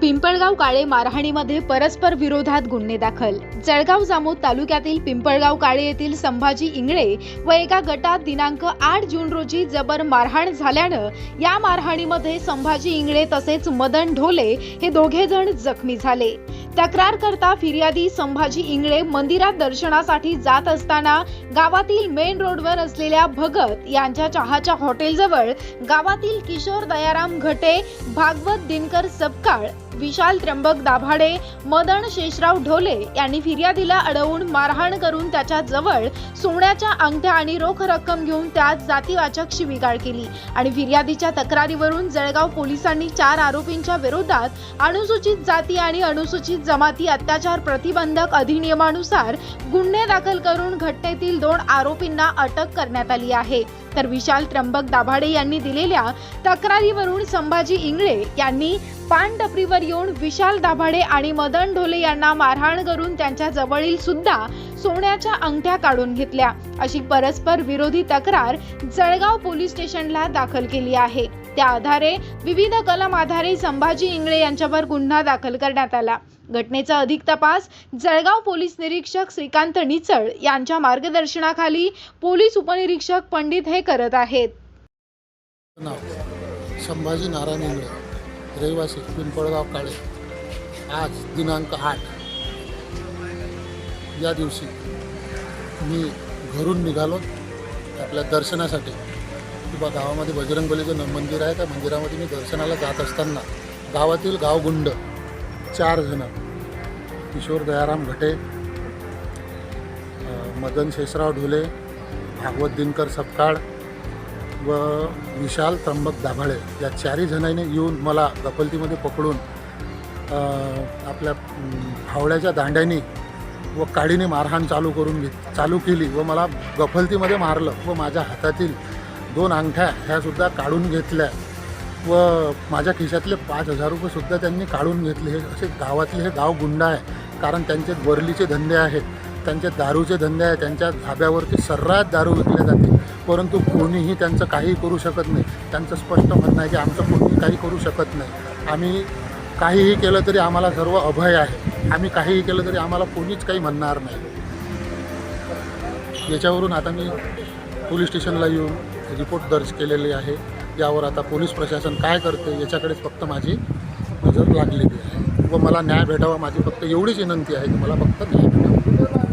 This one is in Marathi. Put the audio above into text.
पिंपळगाव काळे मारहाणीमध्ये परस्पर विरोधात गुन्हे दाखल. जळगाव जामोद तालुक्यातील पिंपळगाव काळे येथील संभाजी इंगळे व एका गटात दिनांक आठ जून रोजी जबर मारहाण झाल्यानं या मारहाणीमध्ये संभाजी इंगळे तसेच मदन ढोले हे दोघे जण जखमी झाले. तक्रारकर्ता फिर्यादी संभाजी इंगळे मंदिरात दर्शनासाठी जात असताना गावातील मेन रोडवर असलेल्या भगत यांच्या चहाच्या हॉटेलजवळ गावातील किशोर दयाराम घटे भागवत दिनकर सपकाळ विशाल त्र्यंबक दाभाडे मदन शेषराव ढोले यांनी फिर्यादीला अडवून मारहाण करून त्याच्याजवळ सोन्याच्या अंगठ्या आणि रोख रक्कम घेऊन त्यात जातीवाचक शिवीगाळ केली आणि फिर्यादीच्या तक्रारीवरून जळगाव पोलिसांनी चार आरोपींच्या विरोधात अनुसूचित जाती आणि अनुसूचित जमाती अत्याचार प्रतिबंधक अधिनियमानुसार गुन्हे दाखल करून घटनेतील दोन आरोपींना अटक करण्यात आली आहे. तर विशाल त्र्यंबक दाभाडे यांनी दिलेल्या तक्रारीवरून संभाजी इंगळे यांनी पानटपरीवर येऊन विशाल दाभाडे आणि मदन ढोले यांना मारहाण करून त्यांच्या जवळील सुद्धा सोन्याच्या अंगठ्या काढून घेतल्या. अशी परस्पर विरोधी तक्रार जळगाव पोलीस स्टेशनला दाखल केली आहे. त्या आधारे विविध कलम आधारे संभाजी इंगळे यांच्यावर गुन्हा दाखल करण्यात आला. घटनेचा अधिक तपास जळगाव पोलीस निरीक्षक श्रीकांत निचळ यांच्या मार्गदर्शनाखाली पोलीस उपनिरीक्षक पंडित हे करत आहेत. संभाजी नारायण इंगळे. रहिवासी पिंपळगाव काळे. आज दिनांक आठ. या दिवशी मी घरून निघालो. आपल्या दर्शनासाठी. किंवा गावामध्ये बजरंगबलीचं मंदिर आहे. त्या मंदिरामध्ये मी दर्शनाला जात असताना गावातील गावगुंड चार जण. किशोर दयाराम घटे मदन शेषराव ढोले भागवत दिनकर सपकाळ व विशाल त्र्यंबक दाभाळे या चारही जणांनी येऊन मला गफलतीमध्ये पकडून आपल्या फावड्याच्या दांड्यानी व काडीने मारहाण चालू करून घेत चालू केली व मला गफलतीमध्ये मारलं व माझ्या हातातील दोन अंगठ्या ह्यासुद्धा काढून घेतल्या व माझ्या खिशातले पाच हजार रुपयेसुद्धा त्यांनी काढून घेतले. हे असे गावातले हे गाव गुंड आहे कारण त्यांचे वरलीचे धंदे आहेत. त्यांचे दारूचे धंदे आहे त्यांच्या धाब्यावरती सर्रास दारू विकल्या जाते. परंतु कोणीही त्यांचं काही करू शकत नाही. त्यांचं स्पष्ट म्हणणं आहे की आमचं कोणी काही करू शकत नाही. आम्ही काहीही केलं तरी आम्हाला सर्व अभय आहे. आम्ही काहीही केलं तरी आम्हाला कोणीच काही म्हणणार नाही. याच्यावरून आता मी पोलीस स्टेशनला येऊन रिपोर्ट दर्ज केलेली आहे. यावर आता पोलीस प्रशासन काय करते याच्याकडेच फक्त माझी नजर लागलेली आहे. व मला न्याय भेटावा माझी फक्त एवढीच विनंती आहे की मला फक्त न्याय भेटावा.